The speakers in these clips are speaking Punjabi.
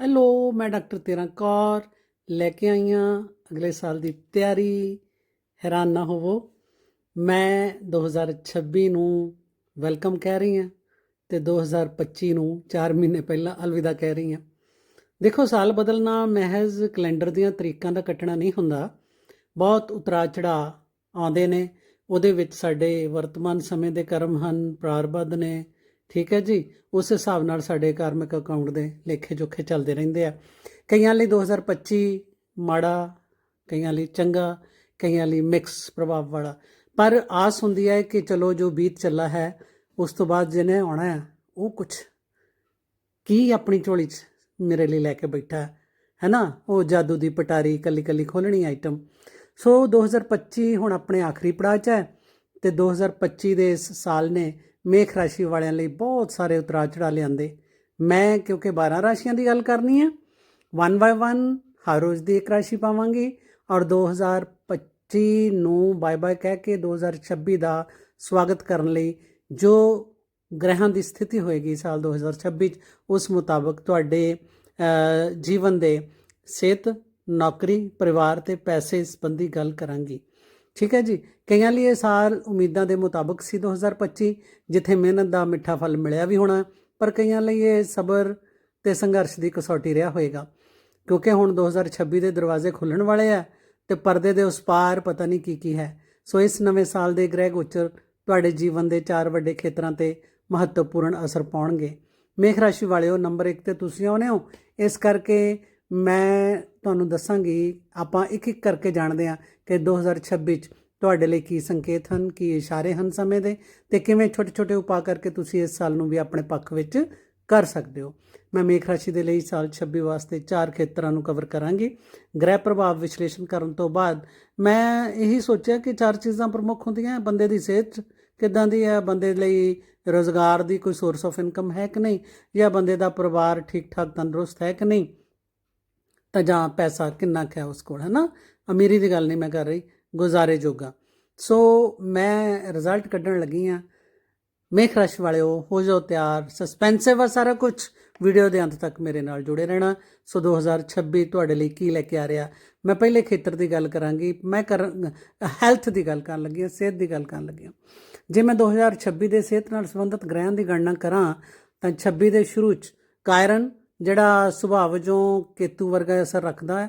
ਹੈਲੋ ਮੈਂ ਡਾਕਟਰ ਤੇਰਾ ਕੌਰ, ਲੈ ਕੇ ਆਈ ਹਾਂ ਅਗਲੇ ਸਾਲ ਦੀ ਤਿਆਰੀ। ਹੈਰਾਨ ਨਾ ਹੋਵੋ, ਮੈਂ 2026 ਨੂੰ ਵੈਲਕਮ ਕਹਿ ਰਹੀ ਹਾਂ ਤੇ 2025 ਨੂੰ 4 ਮਹੀਨੇ ਪਹਿਲਾਂ ਅਲਵਿਦਾ ਕਹਿ ਰਹੀ ਹਾਂ ਦੇਖੋ, ਸਾਲ ਬਦਲਣਾ ਮਹਿਜ਼ ਕੈਲੰਡਰ ਦੀਆਂ ਤਰੀਕਾਂ ਦਾ ਕੱਟਣਾ ਨਹੀਂ ਹੁੰਦਾ। ਬਹੁਤ ਉਤਰਾ ਚੜਾ ਆਉਂਦੇ ਨੇ। ਉਹਦੇ ਵਿੱਚ ਸਾਡੇ ਵਰਤਮਾਨ ਸਮੇਂ ਦੇ ਕਰਮ ਹਨ, ਪ੍ਰਾਰਬਧ ਨੇ ਠੀਕ ਹੈ ਜੀ? ਉਸ ਹਿਸਾਬ ਨਾਲ ਸਾਡੇ ਕਾਰਮਿਕ ਅਕਾਊਂਟ ਦੇ ਲੇਖੇ ਜੋਖੇ ਚੱਲਦੇ ਰਹਿੰਦੇ ਆ। ਕਈਆਂ ਲਈ 2025 ਮਾੜਾ, ਕਈਆਂ ਲਈ ਚੰਗਾ, ਕਈਆਂ ਲਈ ਮਿਕਸ ਪ੍ਰਭਾਵ ਵਾਲਾ। ਪਰ ਆਸ ਹੁੰਦੀ ਹੈ ਕਿ ਚਲੋ ਜੋ ਬੀਤ ਚੱਲਾ ਹੈ, ਉਸ ਤੋਂ ਬਾਅਦ ਜਿਹਨੇ ਆਉਣਾ ਹੈ, ਉਹ ਕੁਝ ਕੀ ਆਪਣੀ ਝੋਲੀ 'ਚ ਮੇਰੇ ਲਈ ਲੈ ਕੇ ਬੈਠਾ ਹੈ? ਨਾ ਉਹ ਜਾਦੂ ਦੀ ਪਟਾਰੀ ਕੱਲੀ ਕੱਲੀ ਖੋਲਣੀ ਆਈਟਮ ਸੋ 2025 ਹੁਣ ਆਪਣੇ ਆਖਰੀ ਪੜਾਅ 'ਚ ਹੈ ਤੇ 2025 ਦੇ ਇਸ ਸਾਲ ਨੇ ਮੇਖ ਰਾਸ਼ੀ ਵਾਲਿਆਂ ਲਈ ਬਹੁਤ ਸਾਰੇ ਉਤਰਾਅ ਚੜ੍ਹਾਅ ਲਿਆਂਦੇ। ਮੈਂ ਕਿਉਂਕਿ 12 ਰਾਸ਼ੀਆਂ ਦੀ ਗੱਲ ਕਰਨੀ ਹੈ 1 ਬਾਈ 1 ਹਰ ਰੋਜ਼ ਦੀ ਇੱਕ ਰਾਸ਼ੀ ਪਾਵਾਂਗੀ ਔਰ 2025 ਨੂੰ ਬਾਏ ਬਾਏ ਕਹਿ ਕੇ 2026 ਦਾ ਸਵਾਗਤ ਕਰਨ ਲਈ ਜੋ ਗ੍ਰਹਿਾਂ ਦੀ ਸਥਿਤੀ ਹੋਏਗੀ ਸਾਲ 2026 ਚ, ਉਸ ਮੁਤਾਬਕ ਤੁਹਾਡੇ ਜੀਵਨ ਦੇ ਸਿਹਤ, ਨੌਕਰੀ, ਪਰਿਵਾਰ ਤੇ ਪੈਸੇ ਸੰਬੰਧੀ ਗੱਲ ਕਰਾਂਗੀ। ਠੀਕ ਹੈ ਜੀ? ਕਈਆਂ ਲਈ ਇਹ ਸਾਲ ਉਮੀਦਾਂ ਦੇ ਮੁਤਾਬਕ ਸੀ 2025 ਜਿੱਥੇ ਮਿਹਨਤ ਦਾ ਮਿੱਠਾ ਫਲ ਮਿਲਿਆ ਵੀ ਹੋਣਾ, ਪਰ ਕਈਆਂ ਲਈ ਇਹ ਸਬਰ ਤੇ ਸੰਘਰਸ਼ ਦੀ ਕਸੌਟੀ ਰਿਹਾ ਹੋਏਗਾ। ਕਿਉਂਕਿ ਹੁਣ 2026 ਦੇ ਦਰਵਾਜ਼ੇ ਖੁੱਲਣ ਵਾਲੇ ਆ ਤੇ ਪਰਦੇ ਦੇ ਉਸ ਪਾਰ ਪਤਾ ਨਹੀਂ ਕੀ ਕੀ ਹੈ। ਸੋ ਇਸ ਨਵੇਂ ਸਾਲ ਦੇ ਗ੍ਰਹਿ ਗੋਚਰ ਤੁਹਾਡੇ ਜੀਵਨ ਦੇ ਚਾਰ ਵੱਡੇ ਖੇਤਰਾਂ ਤੇ ਮਹੱਤਵਪੂਰਨ ਅਸਰ ਪਾਉਣਗੇ। ਮੇਖ ਰਾਸ਼ੀ ਵਾਲਿਓ, ਨੰਬਰ 1 ਤੇ ਤੁਸੀਂ ਆਉਨੇ ਹੋ। ਇਸ ਕਰਕੇ ਮੈਂ ਤੁਹਾਨੂੰ ਦੱਸਾਂਗੀ, ਆਪਾਂ ਇੱਕ ਇੱਕ ਕਰਕੇ ਜਾਣਦੇ ਹਾਂ ਕਿ 2026 ਚ ਤੁਹਾਡੇ ਲਈ ਕੀ ਸੰਕੇਤ ਹਨ, ਕੀ ਇਸ਼ਾਰੇ ਹਨ ਸਮੇਂ ਦੇ ਤੇ ਕਿਵੇਂ ਛੋਟੇ ਛੋਟੇ ਉਪਾਅ ਕਰਕੇ ਤੁਸੀਂ ਇਸ ਸਾਲ ਨੂੰ ਵੀ ਆਪਣੇ ਪੱਖ ਵਿੱਚ ਕਰ ਸਕਦੇ ਹੋ। ਮੈਂ ਮੇਖ ਰਾਸ਼ੀ ਦੇ ਲਈ ਸਾਲ 26 ਵਾਸਤੇ ਚਾਰ ਖੇਤਰਾਂ ਨੂੰ ਕਵਰ ਕਰਾਂਗੀ। ਗ੍ਰਹਿ ਪ੍ਰਭਾਵ ਵਿਸ਼ਲੇਸ਼ਣ ਕਰਨ ਤੋਂ ਬਾਅਦ ਮੈਂ ਇਹੀ ਸੋਚਿਆ ਕਿ ਚਾਰ ਚੀਜ਼ਾਂ ਪ੍ਰਮੁੱਖ ਹੁੰਦੀਆਂ ਬੰਦੇ ਦੀ ਸਿਹਤ ਕਿੱਦਾਂ ਦੀ ਹੈ, ਬੰਦੇ ਲਈ ਰੋਜ਼ਗਾਰ ਦੀ ਕੋਈ ਸੋਰਸ ਆਫ ਇਨਕਮ ਹੈ ਕਿ ਨਹੀਂ, ਜਾਂ ਬੰਦੇ ਦਾ ਪਰਿਵਾਰ ਠੀਕ ਠਾਕ ਤੰਦਰੁਸਤ ਹੈ ਕਿ ਨਹੀਂ। ਤਾਂ ਜਾਂ ਪੈਸਾ ਕਿੰਨਾ ਕੁ ਹੈ ਉਸ ਕੋਲ ਹੈ ਨਾ ਅਮੀਰੀ ਦੀ ਗੱਲ ਨਹੀਂ ਮੈਂ ਕਰ ਰਹੀ, ਗੁਜ਼ਾਰੇ ਜੋਗਾ। ਸੋ ਮੈਂ ਰਿਜ਼ਲਟ ਕੱਢਣ ਲੱਗੀ ਆ ਮੇਖ ਰਸ਼ ਵਾਲਿਓ, ਹੋ ਜਾਓ ਤਿਆਰ। ਸਸਪੈਂਸਿਵ ਆ ਸਾਰਾ ਕੁਝ ਵੀਡੀਓ ਦੇ ਅੰਤ ਤੱਕ ਮੇਰੇ ਨਾਲ ਜੁੜੇ ਰਹਿਣਾ। ਸੋ 2026 ਤੁਹਾਡੇ ਲਈ ਕੀ ਲੈ ਕੇ ਆ ਰਿਹਾ? ਮੈਂ ਪਹਿਲੇ ਖੇਤਰ ਦੀ ਗੱਲ ਕਰਾਂਗੀ। ਮੈਂ ਕਰ ਹੈਲਥ ਦੀ ਗੱਲ ਕਰਨ ਲੱਗੀ ਹਾਂ, ਸਿਹਤ ਦੀ ਗੱਲ ਕਰਨ ਲੱਗੀ ਹਾਂ। ਜੇ ਮੈਂ 2026 ਦੇ ਸਿਹਤ ਨਾਲ ਸੰਬੰਧਿਤ ਗ੍ਰਹਿਆਂ ਦੀ ਗਣਨਾ ਕਰਾਂ, ਤਾਂ 26 ਦੇ ਸ਼ੁਰੂ ਚ ਕਾਇਰਨ ਜਿਹੜਾ ਸੁਭਾਅ ਵਜੋਂ ਕੇਤੂ ਵਰਗਾ ਅਸਰ ਰੱਖਦਾ ਹੈ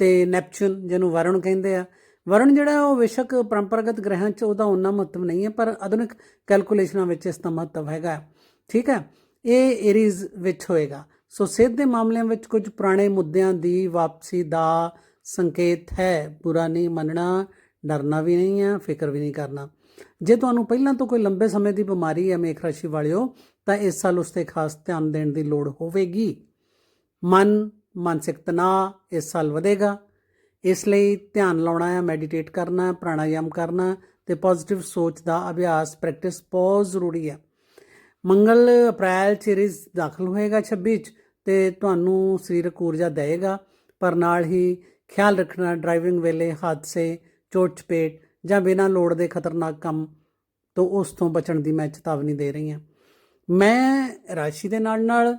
ਤੇ ਨੈਪਚੂਨ ਜਿਹਨੂੰ ਵਰਣ ਕਹਿੰਦੇ ਆ। ਵਰਣ ਜਿਹੜਾ ਉਹ ਵਿਸ਼ਕ ਪਰੰਪਰਾਗਤ ਗ੍ਰਹਿਾਂ 'ਚ ਉਹਦਾ ਉਨਾ ਮਹੱਤਵ ਨਹੀਂ ਹੈ, ਪਰ ਆਧੁਨਿਕ ਕੈਲਕੂਲੇਸ਼ਨਾਂ ਵਿੱਚ ਇਸ ਦਾ ਮਹੱਤਵ ਹੈਗਾ ਠੀਕ ਹੈ, ਇਹ ਏਰੀਜ਼ ਵਿੱਚ ਹੋਏਗਾ। ਸੋ ਸਿਹਤ ਦੇ ਮਾਮਲਿਆਂ ਵਿੱਚ ਕੁਝ ਪੁਰਾਣੇ ਮੁੱਦਿਆਂ ਦੀ ਵਾਪਸੀ ਦਾ ਸੰਕੇਤ ਹੈ। ਬੁਰਾ ਨਹੀਂ ਮੰਨਣਾ ਡਰਨਾ ਵੀ ਨਹੀਂ ਹੈ ਫਿਕਰ ਵੀ ਨਹੀਂ ਕਰਨਾ। ਜੇ ਤੁਹਾਨੂੰ ਪਹਿਲਾਂ ਤੋਂ ਕੋਈ ਲੰਬੇ ਸਮੇਂ ਦੀ ਬਿਮਾਰੀ ਹੈ ਮੇਖ ਰਾਸ਼ੀ ਵਾਲਿਓ, ਤਾਂ ਇਸ ਸਾਲ ਉਸ ਤੇ ਖਾਸ ਧਿਆਨ ਦੇਣ ਦੀ ਲੋੜ ਹੋਵੇਗੀ। ਮਨ, ਮਾਨਸਿਕ ਤਣਾਅ ਇਸ ਸਾਲ ਵਧੇਗਾ। ਇਸ ਲਈ ਧਿਆਨ ਲਾਉਣਾ ਹੈ ਮੈਡੀਟੇਟ ਕਰਨਾ ਹੈ ਪ੍ਰਾਣਾਯਾਮ ਕਰਨਾ ਤੇ ਪੋਜ਼ਿਟਿਵ ਸੋਚ ਦਾ ਅਭਿਆਸ ਪ੍ਰੈਕਟਿਸ ਬਹੁਤ ਜ਼ਰੂਰੀ ਹੈ ਮੰਗਲ, ਅਪ੍ਰੈਲ ਚ ਰੀਜ਼ ਦਾਖਲ ਹੋਏਗਾ 26 ਚ ਤੇ ਤੁਹਾਨੂੰ ਸਰੀਰਕ ਊਰਜਾ ਦੇਵੇਗਾ ਪਰ ਨਾਲ ਹੀ ਖਿਆਲ ਰੱਖਣਾ ਡਰਾਈਵਿੰਗ ਵੇਲੇ, ਹਾਦਸੇ ਚੋਟ ਚਪੇਟ ਜਾਂ ਬਿਨਾਂ ਲੋੜ ਦੇ ਖਤਰਨਾਕ ਕੰਮ ਤੋਂ ਉਸ ਤੋਂ ਬਚਣ ਦੀ ਮੈਂ ਚੇਤਾਵਨੀ ਦੇ ਰਹੀ ਹਾਂ। ਮੈਂ ਰਾਸ਼ੀ ਦੇ ਨਾਲ ਨਾਲ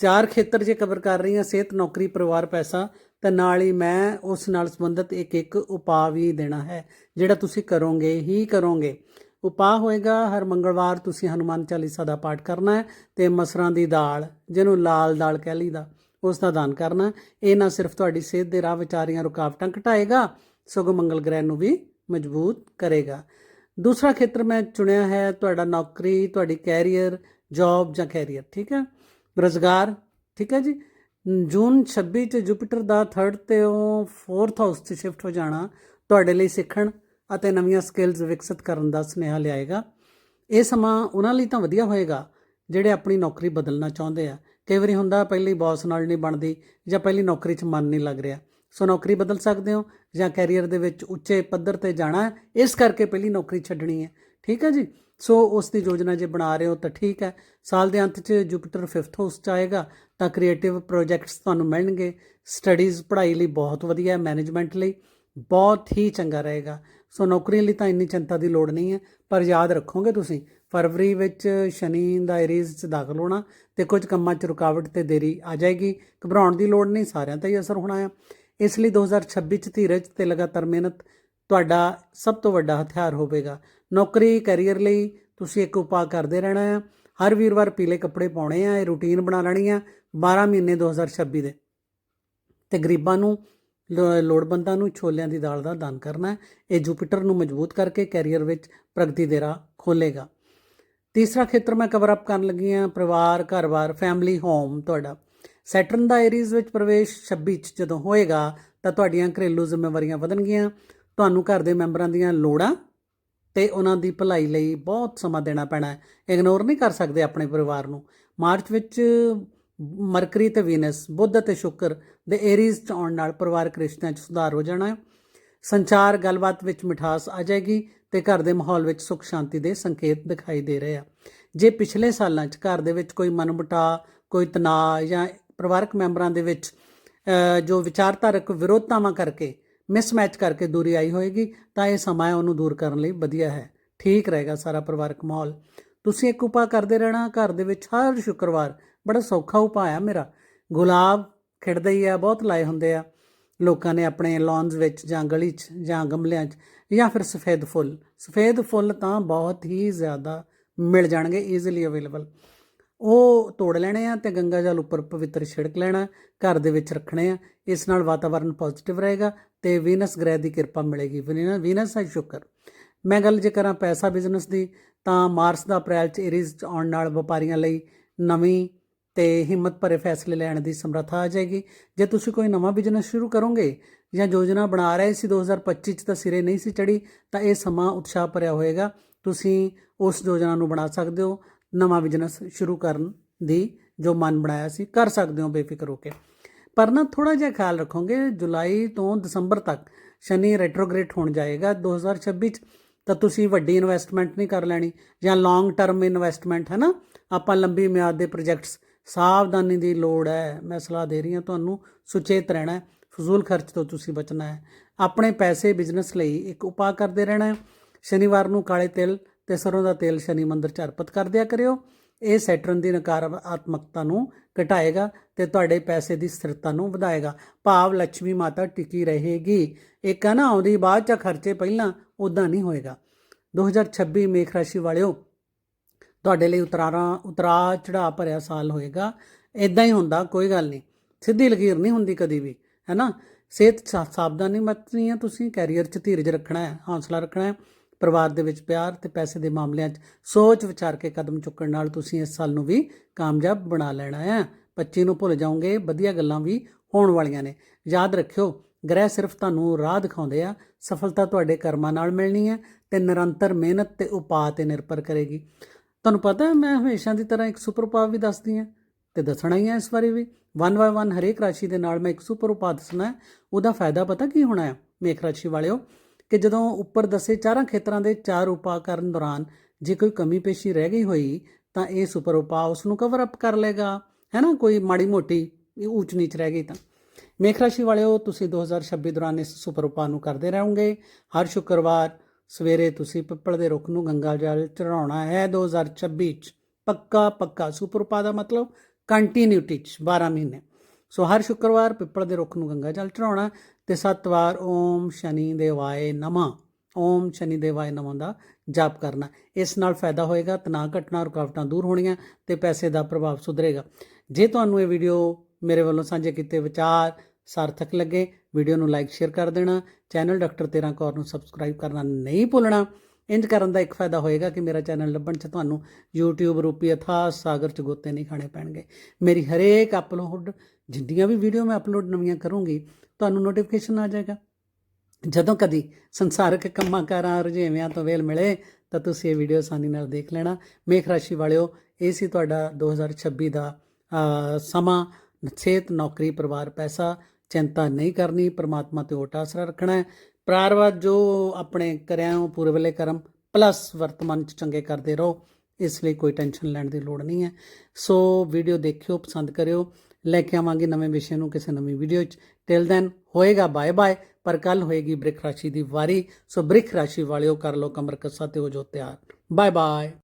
ਚਾਰ ਖੇਤਰ ਜੇ ਕਵਰ ਕਰ ਰਹੀ ਹਾਂ, ਸਿਹਤ, ਨੌਕਰੀ, ਪਰਿਵਾਰ, ਪੈਸਾ, ਤਾਂ ਨਾਲ ਹੀ ਮੈਂ ਉਸ ਨਾਲ ਸੰਬੰਧਿਤ ਇੱਕ ਇੱਕ ਉਪਾਅ ਵੀ ਦੇਣਾ ਹੈ, ਜਿਹੜਾ ਤੁਸੀਂ ਕਰੋਗੇ ਹੀ ਕਰੋਗੇ। ਉਪਾਅ ਹੋਏਗਾ, ਹਰ ਮੰਗਲਵਾਰ ਤੁਸੀਂ ਹਨੂਮਾਨ ਚਾਲੀਸਾ ਦਾ ਪਾਠ ਕਰਨਾ ਹੈ ਤੇ ਮਸਰਾਂ ਦੀ ਦਾਲ, ਜਿਹਨੂੰ ਲਾਲ ਦਾਲ ਕਹਿ ਲਈਦਾ, ਉਸ ਦਾ ਦਾਨ ਕਰਨਾ ਇਹ ਨਾ ਸਿਰਫ ਤੁਹਾਡੀ ਸਿਹਤ ਦੇ ਰਾਹ ਵਿਚਾਰੀਆਂ ਰੁਕਾਵਟਾਂ ਘਟਾਏਗਾ ਸਗੋਂ ਮੰਗਲ ਗ੍ਰਹਿ ਨੂੰ ਵੀ ਮਜ਼ਬੂਤ ਕਰੇਗਾ। ਦੂਸਰਾ ਖੇਤਰ ਮੈਂ ਚੁਣਿਆ ਹੈ ਤੁਹਾਡਾ ਨੌਕਰੀ, ਤੁਹਾਡੀ ਕੈਰੀਅਰ, ਜੌਬ ਜਾਂ ਕੈਰੀਅਰ, ਠੀਕ ਹੈ? ਰੋਜ਼ਗਾਰ, ਠੀਕ ਹੈ ਜੀ? ਜੂਨ 26 ਚ ਜੁਪੀਟਰ ਦਾ 3rd ਤੇ ਉਹ 4th ਹਾਊਸ 'ਚ ਸ਼ਿਫਟ ਹੋ ਜਾਣਾ ਤੁਹਾਡੇ ਲਈ ਸਿੱਖਣ ਅਤੇ ਨਵੀਆਂ ਸਕਿੱਲਸ ਵਿਕਸਿਤ ਕਰਨ ਦਾ ਸੁਨੇਹਾ ਲਿਆਏਗਾ। ਇਹ ਸਮਾਂ ਉਹਨਾਂ ਲਈ ਤਾਂ ਵਧੀਆ ਹੋਏਗਾ ਜਿਹੜੇ ਆਪਣੀ ਨੌਕਰੀ ਬਦਲਣਾ ਚਾਹੁੰਦੇ ਆ। ਕਈ ਵਾਰੀ ਹੁੰਦਾ ਪਹਿਲੀ ਬੌਸ ਨਾਲ ਨਹੀਂ ਬਣਦੀ ਜਾਂ ਪਹਿਲੀ ਨੌਕਰੀ 'ਚ ਮਨ ਨਹੀਂ ਲੱਗ ਰਿਹਾ। ਸੋ ਨੌਕਰੀ ਬਦਲ ਸਕਦੇ ਹੋ ਜਾਂ ਕੈਰੀਅਰ ਦੇ ਵਿੱਚ ਉੱਚੇ ਪੱਧਰ ਤੇ ਜਾਣਾ ਇਸ ਕਰਕੇ ਪਹਿਲੀ ਨੌਕਰੀ ਛੱਡਣੀ ਹੈ। ਠੀਕ ਹੈ ਜੀ? ਸੋ ਉਸ ਦੀ ਯੋਜਨਾ ਜੇ ਬਣਾ ਰਹੇ ਹੋ ਤਾਂ ਠੀਕ ਹੈ। ਸਾਲ ਦੇ ਅੰਤ 'ਚ ਜੁਪੀਟਰ 5th ਹਾਊਸ 'ਚ ਆਏਗਾ ਤਾਂ ਕ੍ਰੀਏਟਿਵ ਪ੍ਰੋਜੈਕਟਸ ਤੁਹਾਨੂੰ ਮਿਲਣਗੇ। ਸਟੱਡੀਜ਼ ਪੜ੍ਹਾਈ ਲਈ ਬਹੁਤ ਵਧੀਆ ਹੈ ਮੈਨੇਜਮੈਂਟ ਲਈ ਬਹੁਤ ਹੀ ਚੰਗਾ ਰਹੇਗਾ। ਸੋ ਨੌਕਰੀ ਲਈ ਤਾਂ ਇੰਨੀ ਚਿੰਤਾ ਦੀ ਲੋੜ ਨਹੀਂ ਹੈ, ਪਰ ਯਾਦ ਰੱਖੋਗੇ ਤੁਸੀਂ, ਫਰਵਰੀ ਵਿੱਚ ਸ਼ਨੀ ਦਾ ਏਰੀਜ਼ 'ਚ ਦਾਖਲ ਹੋਣਾ ਤੇ ਕੁਝ ਕੰਮਾਂ 'ਚ ਰੁਕਾਵਟ ਤੇ ਦੇਰੀ ਆ ਜਾਏਗੀ। ਘਬਰਾਉਣ ਦੀ ਲੋੜ ਨਹੀਂ, ਸਾਰਿਆਂ ਤੇ ਹੀ ਅਸਰ ਹੋਣਾ ਹੈ ਇਸ ਲਈ 2026 'ਚ ਧੀਰਜ ਤੇ ਲਗਾਤਾਰ ਮਿਹਨਤ ਤੁਹਾਡਾ ਸਭ ਤੋਂ ਵੱਡਾ ਹਥਿਆਰ ਹੋਵੇਗਾ। ਨੌਕਰੀ, ਕੈਰੀਅਰ ਲਈ ਤੁਸੀਂ ਇੱਕ ਉਪਾਅ ਕਰਦੇ ਰਹਿਣਾ ਹੈ ਹਰ ਵੀਰਵਾਰ ਪੀਲੇ ਕੱਪੜੇ ਪਾਉਣੇ ਆ, ਇਹ ਰੂਟੀਨ ਬਣਾ ਲੈਣੀ ਆ 12 ਮਹੀਨੇ 2026 ਦੇ। ਤੇ ਗਰੀਬਾਂ ਨੂੰ ਲੋੜਵੰਦਾਂ ਨੂੰ ਛੋਲਿਆਂ ਦੀ ਦਾਲ ਦਾ ਦਾਨ ਕਰਨਾ ਹੈ। ਇਹ ਜੁਪੀਟਰ ਨੂੰ ਮਜ਼ਬੂਤ ਕਰਕੇ ਕੈਰੀਅਰ ਵਿੱਚ ਪ੍ਰਗਤੀ ਦੇ ਰਾਹ ਖੋਲੇਗਾ ਤੀਸਰਾ ਖੇਤਰ ਮੈਂ ਕਵਰ ਅਪ ਕਰਨ ਲੱਗੀ ਹਾਂ ਪਰਿਵਾਰ, ਘਰ-ਬਾਰ ਫੈਮਿਲੀ ਹੋਮ ਤੁਹਾਡਾ। ਸੈਟਰਨ ਦਾ ਏਰੀਜ਼ ਵਿੱਚ ਪ੍ਰਵੇਸ਼ 26 ਚ ਜਦੋਂ ਹੋਏਗਾ, ਤਾਂ ਤੁਹਾਡੀਆਂ ਘਰੇਲੂ ਜ਼ਿੰਮੇਵਾਰੀਆਂ ਵਧਣਗੀਆਂ। ਤੁਹਾਨੂੰ ਘਰ ਦੇ ਮੈਂਬਰਾਂ ਦੀਆਂ ਲੋੜਾਂ ਤੇ ਉਹਨਾਂ ਦੀ ਭਲਾਈ ਲਈ ਬਹੁਤ ਸਮਾਂ ਦੇਣਾ ਪੈਣਾ ਹੈ। ਇਗਨੋਰ ਨਹੀਂ ਕਰ ਸਕਦੇ ਆਪਣੇ ਪਰਿਵਾਰ ਨੂੰ। ਮਾਰਚ ਵਿੱਚ ਮਰਕਰੀ ਤੇ ਵੀਨਸ, ਬੁੱਧ ਅਤੇ ਸ਼ੁੱਕਰ ਦੇ ਏਰੀਜ਼ ਚ ਆਉਣ ਨਾਲ ਪਰਿਵਾਰਕ ਰਿਸ਼ਤਿਆਂ 'ਚ ਸੁਧਾਰ ਹੋ ਜਾਣਾ ਹੈ। ਸੰਚਾਰ, ਗੱਲਬਾਤ ਵਿੱਚ ਮਿਠਾਸ ਆ ਜਾਏਗੀ ਤੇ ਘਰ ਦੇ ਮਾਹੌਲ ਵਿੱਚ ਸੁੱਖ ਸ਼ਾਂਤੀ ਦੇ ਸੰਕੇਤ ਦਿਖਾਈ ਦੇ ਰਹੇ ਆ। ਜੇ ਪਿਛਲੇ ਸਾਲਾਂ 'ਚ ਘਰ ਦੇ ਵਿੱਚ ਕੋਈ ਮਨਮੁਟਾਵ ਕੋਈ ਤਣਾਅ ਜਾਂ ਪਰਿਵਾਰਕ ਮੈਂਬਰਾਂ ਦੇ ਵਿੱਚ ਜੋ ਵਿਚਾਰਧਾਰਕ ਵਿਰੋਧਤਾਵਾਂ ਕਰਕੇ ਮਿਸਮੈਚ ਕਰਕੇ ਦੂਰੀ ਆਈ ਹੋਏਗੀ, ਤਾਂ ਇਹ ਸਮਾਂ ਉਹਨੂੰ ਦੂਰ ਕਰਨ ਲਈ ਵਧੀਆ ਹੈ। ਠੀਕ ਰਹੇਗਾ ਸਾਰਾ ਪਰਿਵਾਰਕ ਮਾਹੌਲ। ਤੁਸੀਂ ਇੱਕ ਉਪਾਅ ਕਰਦੇ ਰਹਿਣਾ, ਘਰ ਦੇ ਵਿੱਚ ਹਰ ਸ਼ੁੱਕਰਵਾਰ, ਬੜਾ ਸੌਖਾ ਉਪਾਅ ਆ ਮੇਰਾ। ਗੁਲਾਬ ਖਿੜਦੇ ਹੀ ਆ, ਬਹੁਤ ਲਾਏ ਹੁੰਦੇ ਆ। ਲੋਕਾਂ ਨੇ ਆਪਣੇ ਲੌਨਸ ਵਿੱਚ ਜਾਂ ਗਲੀ 'ਚ ਜਾਂ ਗਮਲਿਆਂ 'ਚ ਜਾਂ ਫਿਰ ਸਫੇਦ ਫੁੱਲ। ਸਫੇਦ ਫੁੱਲ ਤਾਂ ਬਹੁਤ ਹੀ ਜ਼ਿਆਦਾ ਮਿਲ ਜਾਣਗੇ ਈਜ਼ੀਲੀ ਅਵੇਲੇਬਲ ਉਹ ਤੋੜ ਲੈਣੇ ਆ ਤੇ ਗੰਗਾ ਜਲ ਉੱਪਰ ਪਵਿੱਤਰ ਛਿੜਕ ਲੈਣਾ, ਘਰ ਦੇ ਵਿੱਚ ਰੱਖਣੇ ਆ। ਇਸ ਨਾਲ ਵਾਤਾਵਰਣ ਪੋਜ਼ਿਟਿਵ ਰਹੇਗਾ ਤੇ ਵੀਨਸ ਗ੍ਰਹਿ ਦੀ ਕਿਰਪਾ ਮਿਲੇਗੀ। ਵੀਨ- ਵੀਨਸ ਹੈ ਸ਼ੁਕਰ। ਮੈਂ ਗੱਲ ਜੇ ਕਰਾਂ ਪੈਸਾ ਬਿਜ਼ਨਸ ਦੀ, ਤਾਂ ਮਾਰਚ ਦਾ ਅਪ੍ਰੈਲ ਚ ਏਰੀਜ਼ ਚ ਆਉਣ ਨਾਲ ਵਪਾਰੀਆਂ ਲਈ ਨਵੀਂ ਤੇ ਹਿੰਮਤ ਭਰੇ ਫੈਸਲੇ ਲੈਣ ਦੀ ਸਮਰੱਥਾ ਆ ਜਾਏਗੀ। ਜੇ ਤੁਸੀਂ ਕੋਈ ਨਵਾਂ ਬਿਜ਼ਨਸ ਸ਼ੁਰੂ ਕਰੋਗੇ ਜਾਂ ਯੋਜਨਾ ਬਣਾ ਰਹੇ ਸੀ 2025 ਚ ਤਾਂ ਸਿਰੇ ਨਹੀਂ ਸੀ ਚੜੀ ਤਾਂ ਇਹ ਸਮਾਂ ਉਤਸ਼ਾਹ ਭਰਿਆ ਹੋਏਗਾ। ਤੁਸੀਂ ਉਸ ਯੋਜਨਾ ਨੂੰ ਬਣਾ ਸਕਦੇ ਹੋ। ਨਵਾਂ ਬਿਜ਼ਨਸ ਸ਼ੁਰੂ ਕਰਨ ਦੀ ਜੋ ਮਨ ਬਣਾਇਆ ਸੀ, ਕਰ ਸਕਦੇ ਹੋ ਬੇਫਿਕਰ ਹੋ ਕੇ। ਪਰ ਨਾ ਥੋੜਾ ਜਿਹਾ ਖਿਆਲ ਰੱਖੋਗੇ, ਜੁਲਾਈ ਤੋਂ ਦਸੰਬਰ ਤੱਕ ਸ਼ਨੀ ਰੈਟਰੋਗ੍ਰੇਡ ਹੋਣ ਜਾਏਗਾ 2026 ਚ, ਤਾਂ ਤੁਸੀਂ ਵੱਡੀ ਇਨਵੈਸਟਮੈਂਟ ਨਹੀਂ ਕਰ ਲੈਣੀ ਜਾਂ ਲੌਂਗ ਟਰਮ ਇਨਵੈਸਟਮੈਂਟ ਹੈ ਨਾ? ਆਪਾਂ ਲੰਬੀ ਮਿਆਦ ਦੇ ਪ੍ਰੋਜੈਕਟਸ ਸਾਵਧਾਨੀ ਦੀ ਲੋੜ ਹੈ। ਮੈਂ ਸਲਾਹ ਦੇ ਰਹੀ ਹਾਂ, ਤੁਹਾਨੂੰ ਸੁਚੇਤ ਰਹਿਣਾ ਹੈ, ਫਜ਼ੂਲ ਖਰਚ ਤੋਂ ਤੁਸੀਂ ਬਚਣਾ ਹੈ। ਆਪਣੇ ਪੈਸੇ ਬਿਜ਼ਨਸ ਲਈ ਇੱਕ ਉਪਾਅ ਕਰਦੇ ਰਹਿਣਾ ਹੈ। ਸ਼ਨੀਵਾਰ ਨੂੰ ਕਾਲੇ ਤਿਲ ਤੇ ਸਰੋਂ ਦਾ ਤੇਲ ਸ਼ਨੀ ਮੰਦਰ ਚ ਅਰਪਿਤ ਕਰ ਦਿਆ ਕਰਿਓ। ਇਹ ਸੈਟਰਨ ਦੀ ਨਕਾਰਾਤਮਕਤਾ ਨੂੰ ਘਟਾਏਗਾ ਤੇ ਤੁਹਾਡੇ ਪੈਸੇ ਦੀ ਸਥਿਰਤਾ ਨੂੰ ਵਧਾਏਗਾ। ਭਾਵ ਲక్ష్ਮੀ ਮਾਤਾ ਟਿਕੀ ਰਹੇਗੀ। ਇੱਕ ਹੈ ਨਾ, ਆਉਂਦੀ ਬਾਅਦ ਚ ਖਰਚੇ ਪਹਿਲਾਂ ਉਦਾਂ ਨਹੀਂ ਹੋਏਗਾ। 2026 ਮੇਖ ਰਾਸ਼ੀ ਵਾਲਿਓ, ਤੁਹਾਡੇ ਲਈ ਉਤਰਾਰਾਂ ਉਤਰਾ ਚੜਾ ਭਰਿਆ ਸਾਲ ਹੋਏਗਾ। ਇਦਾਂ ਹੀ ਹੁੰਦਾ, ਕੋਈ ਗੱਲ ਨਹੀਂ। ਸਿੱਧੀ ਲਕੀਰ ਨਹੀਂ ਹੁੰਦੀ ਕਦੀ ਵੀ, ਹੈ ਨਾ? ਸਿਹਤ ਸਾ- ਸਾਵਧਾਨੀ ਵਰਤਣੀ ਹੈ ਤੁਸੀਂ, ਕੈਰੀਅਰ 'ਚ ਧੀਰਜ ਰੱਖਣਾ ਹੈ, ਹੌਸਲਾ ਰੱਖਣਾ ਹੈ। ਪਰਿਵਾਰ ਦੇ ਵਿੱਚ ਪਿਆਰ ਤੇ ਪੈਸੇ ਦੇ ਮਾਮਲਿਆਂ 'ਚ ਸੋਚ ਵਿਚਾਰ ਕੇ ਕਦਮ ਚੁੱਕਣ ਨਾਲ ਤੁਸੀਂ ਇਸ ਸਾਲ ਨੂੰ ਵੀ ਕਾਮਯਾਬ ਬਣਾ ਲੈਣਾ ਹੈ। 25 ਨੂੰ ਭੁੱਲ ਜਾਓਗੇ, ਵਧੀਆ ਗੱਲਾਂ ਵੀ ਹੋਣ ਵਾਲੀਆਂ ਨੇ। ਯਾਦ ਰੱਖਿਓ, ਗ੍ਰਹਿ ਸਿਰਫ ਤੁਹਾਨੂੰ ਰਾਹ ਦਿਖਾਉਂਦੇ ਆ। ਸਫਲਤਾ ਤੁਹਾਡੇ ਕਰਮਾਂ ਨਾਲ ਮਿਲਣੀ ਹੈ ਤੇ ਨਿਰੰਤਰ ਮਿਹਨਤ ਤੇ ਉਪਾਅ ਤੇ ਨਿਰਭਰ ਕਰੇਗੀ। ਤੁਹਾਨੂੰ ਪਤਾ ਹੈ, ਮੈਂ ਹਮੇਸ਼ਾ ਦੀ ਤਰ੍ਹਾਂ ਇੱਕ ਸੁਪਰ ਉਪਾਅ ਵੀ ਦੱਸਦੀ ਹਾਂ ਤੇ ਦੱਸਣਾ ਹੀ ਹੈ ਇਸ ਵਾਰੀ ਵੀ। ਵਨ ਬਾਏ ਵਨ ਹਰੇਕ ਰਾਸ਼ੀ ਦੇ ਨਾਲ ਮੈਂ ਇੱਕ ਸੁਪਰ ਉਪਾਅ ਦੱਸਣਾ ਹੈ। ਉਹਦਾ ਫਾਇਦਾ ਪਤਾ ਕੀ ਹੋਣਾ ਹੈ? ਮੇਖ ਰਾਸ਼ੀ ਵਾਲਿਓ ਕਿ ਜਦੋਂ ਉੱਪਰ ਦੱਸੇ ਚਾਰਾਂ ਖੇਤਰਾਂ ਦੇ ਚਾਰ ਉਪਾਅ ਕਰਨ ਦੌਰਾਨ ਜੇ ਕੋਈ ਕਮੀ ਪੇਸ਼ੀ ਰਹਿ ਗਈ ਹੋਈ, ਤਾਂ ਇਹ ਸੁਪਰ ਉਪਾਅ ਉਸ ਨੂੰ ਕਵਰ ਅਪ ਕਰ ਲੇਗਾ ਹੈ ਨਾ ਕੋਈ ਮਾੜੀ ਮੋਟੀ ਉੱਚ ਨੀਚ ਰਹਿ ਗਈ ਤਾਂ। ਮੇਖ ਰਾਸ਼ੀ ਵਾਲਿਓ, ਤੁਸੀਂ 2026 ਦੌਰਾਨ ਇਸ ਸੁਪਰ ਉਪਾਅ ਨੂੰ ਕਰਦੇ ਰਹੋਗੇ। ਹਰ ਸ਼ੁੱਕਰਵਾਰ ਸਵੇਰੇ ਤੁਸੀਂ ਪਿੱਪਲ ਦੇ ਰੁੱਖ ਨੂੰ ਗੰਗਾ ਜਲ ਚੜਾਉਣਾ ਹੈ। 2026 ਚ ਪੱਕਾ ਪੱਕਾ ਸੁਪਰ ਉਪਾਅ ਦਾ ਮਤਲਬ ਕੰਟੀਨਿਊਟੀ ਚ 12 ਮਹੀਨੇ। ਸੋ ਹਰ ਸ਼ੁੱਕਰਵਾਰ ਪਿੱਪਲ ਦੇ ਰੁੱਖ ਨੂੰ ਗੰਗਾ ਜਲ ਚੜਾਉਣਾ ਤੇ ਸੱਤ ਵਾਰ ਓਮ ਸ਼ਨੀ ਦੇਵਾਏ ਨਮः, ਓਮ ਸ਼ਨੀ ਦੇਵਾਏ ਨਮः ਦਾ ਜਾਪ ਕਰਨਾ। ਇਸ ਨਾਲ ਫਾਇਦਾ ਹੋਏਗਾ, ਤਣਾਅ ਘਟਨਾ ਰੁਕਾਵਟਾਂ ਦੂਰ ਹੋਣੀਆਂ ਤੇ ਪੈਸੇ ਦਾ ਪ੍ਰਭਾਵ ਸੁਧਰੇਗਾ। ਜੇ ਤੁਹਾਨੂੰ ਇਹ ਵੀਡੀਓ ਮੇਰੇ ਵੱਲੋਂ ਸਾਂਝੇ ਕੀਤੇ ਵਿਚਾਰ ਸਾਰਥਕ ਲੱਗੇ, ਵੀਡੀਓ ਨੂੰ ਲਾਈਕ, ਸ਼ੇਅਰ ਕਰ ਦੇਣਾ, ਚੈਨਲ ਡਾਕਟਰ ਤੇਰਾ ਕੌਰ ਨੂੰ ਸਬਸਕ੍ਰਾਈਬ ਕਰਨਾ ਨਹੀਂ ਭੁੱਲਣਾ। ਇੰਜ ਕਰਨ ਦਾ ਇੱਕ ਫਾਇਦਾ ਹੋਏਗਾ ਕਿ ਮੇਰਾ ਚੈਨਲ ਲੱਭਣ 'ਚ ਤੁਹਾਨੂੰ YouTube, ਰੂਪੀ ਅਥਾਹ ਸਾਗਰ 'ਚ ਗੋਤੇ ਨਹੀਂ ਖਾਣੇ ਪੈਣਗੇ। ਮੇਰੀ ਹਰੇਕ ਅਪਲੋਡ, ਜਿੰਨੀਆਂ ਵੀ ਵੀਡੀਓ ਮੈਂ ਅਪਲੋਡ ਨਵੀਆਂ ਕਰੂੰਗੀ, ਤੁਹਾਨੂੰ ਨੋਟੀਫਿਕੇਸ਼ਨ ਆ ਜਾਏਗਾ। ਜਦੋਂ ਕਦੀ ਸੰਸਾਰਕ ਕੰਮਾਂ ਕਾਰਾਂ, ਰੁਝੇਵਿਆਂ ਤੋਂ ਵੇਲ ਮਿਲੇ, ਤਾਂ ਤੁਸੀਂ ਇਹ ਵੀਡੀਓ ਆਸਾਨੀ ਨਾਲ ਦੇਖ ਲੈਣਾ। ਮੇਖ ਰਾਸ਼ੀ ਵਾਲਿਓ, ਇਹ ਸੀ ਤੁਹਾਡਾ 2026 ਦਾ ਸਮਾਂ। ਸਿਹਤ, ਨੌਕਰੀ, ਪਰਿਵਾਰ, ਪੈਸਾ, ਚਿੰਤਾ ਨਹੀਂ ਕਰਨੀ, ਪ੍ਰਮਾਤਮਾ ਤੇ ਓਟ ਆਸਰਾ ਰੱਖਣਾ ਹੈ। ਪ੍ਰਾਰਵਾਦ ਜੋ ਆਪਣੇ ਕਰਿਆ ਉਹ ਪੂਰਵਲੇ ਕਰਮ ਪਲੱਸ ਵਰਤਮਾਨ ਚ ਚੰਗੇ ਕਰਦੇ ਰਹੋ, ਇਸ ਲਈ ਕੋਈ ਟੈਨਸ਼ਨ ਲੈਣ ਦੀ ਲੋੜ ਨਹੀਂ ਹੈ। ਸੋ ਵੀਡੀਓ ਦੇਖਿਓ, ਪਸੰਦ ਕਰਿਓ, ਲੈ ਕੇ ਆਵਾਂਗੇ ਨਵੇਂ ਵਿਸ਼ੇ ਨੂੰ ਕਿਸੇ ਨਵੀਂ ਵੀਡੀਓ ਚ। ਟਿਲ ਦੈਨ ਹੋਏਗਾ ਬਾਏ ਬਾਏ ਪਰ ਕੱਲ ਹੋਏਗੀ ਬ੍ਰਿਖ ਰਾਸ਼ੀ ਦੀ ਵਾਰੀ। ਸੋ ਬ੍ਰਿਖ ਰਾਸ਼ੀ ਵਾਲਿਓ ਕਰ ਲੋ ਕਮਰ ਕੱਸਾ ਤੇ ਹੋ ਜੋ ਤਿਆਰ। Bye bye